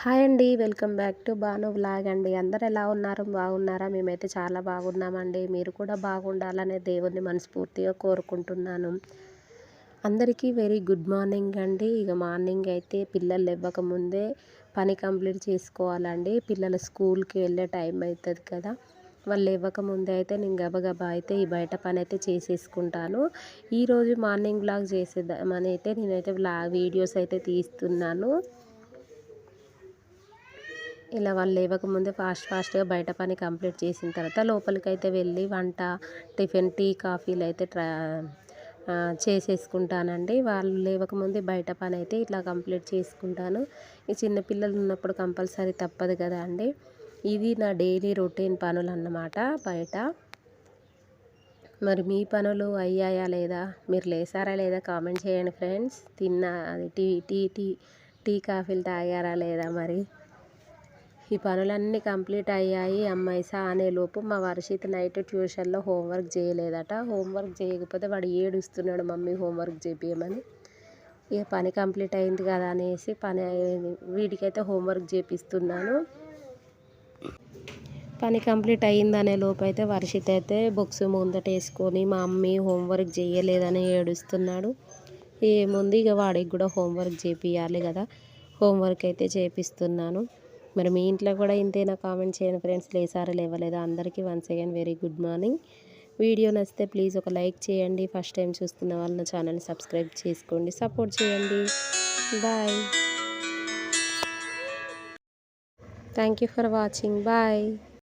Hi అండి welcome back to Bhanu vlog అండి. అందరు ఎలా ఉన్నారు? బాగున్నారా? మేమైతే చాలా బాగున్నామండి. మీరు కూడా బాగుండాలనే దేవుణ్ణి మనస్ఫూర్తిగా కోరుకుంటున్నాను. అందరికీ వెరీ గుడ్ మార్నింగ్ అండి. ఇక మార్నింగ్ అయితే పిల్లలు లేవ్వకముందే పని కంప్లీట్ చేసుకోవాలండి. పిల్లలు స్కూల్కి వెళ్ళే టైం అవుతుంది కదా. వాళ్ళు ఇవ్వకముందే అయితే నేను గబగబా అయితే ఈ బయట పని అయితే చేసేసుకుంటాను. ఈరోజు మార్నింగ్ బ్లాగ్ చేసేదామని అయితే నేనైతే బ్లా వీడియోస్ అయితే తీస్తున్నాను. ఇలా వాళ్ళు లేవకముందే ఫాస్ట్ ఫాస్ట్గా బయట పని కంప్లీట్ చేసిన తర్వాత లోపలికి అయితే వెళ్ళి వంట టిఫిన్ టీ కాఫీలు అయితే ట్రా చేసేసుకుంటానండి. వాళ్ళు లేవకముందే బయట పని అయితే ఇట్లా కంప్లీట్ చేసుకుంటాను. ఈ చిన్నపిల్లలు ఉన్నప్పుడు కంపల్సరీ తప్పదు కదా అండి. ఇది నా డైలీ రొటీన్ పనులు అన్నమాట బయట. మరి మీ పనులు అయ్యాయా లేదా? మీరు లేసారా లేదా? కామెంట్ చేయండి ఫ్రెండ్స్. తిన్నా అది టీ టీ టీ టీ కాఫీలు తాగారా లేదా మరి? ఈ పనులన్నీ కంప్లీట్ అయ్యాయి. అమ్మాయిసా అనేలోపు మా వర్షిత్ నైట్ ట్యూషన్లో హోంవర్క్ చేయలేదట. హోంవర్క్ చేయకపోతే వాడు ఏడుస్తున్నాడు మమ్మీ హోంవర్క్ చేపించమని ఇక పని కంప్లీట్ అయింది కదా అనేసి పని వీడికైతే హోంవర్క్ చేపిస్తున్నాను. పని కంప్లీట్ అయిందనే లోపు అయితే వర్షిత్ అయితే బుక్స్ ముందట వేసుకొని మా మమ్మీ హోంవర్క్ చేయలేదని ఏడుస్తున్నాడు. ఏముంది? ఇక వాడికి కూడా హోంవర్క్ చేపియాలి కదా. హోంవర్క్ అయితే చేపిస్తున్నాను. మరి మీ ఇంట్లో కూడా ఇంతేనా? కామెంట్ చేయండి ఫ్రెండ్స్. లేసారా లేవలేదా. అందరికీ once again very good morning. Video నచ్చితే ప్లీజ్ ఒక లైక్ చేయండి. ఫస్ట్ టైం చూస్తున్న వాళ్ళ నా ఛానల్ని సబ్స్క్రైబ్ చేసుకోండి. సపోర్ట్ చేయండి. Bye. Thank you for watching. Bye.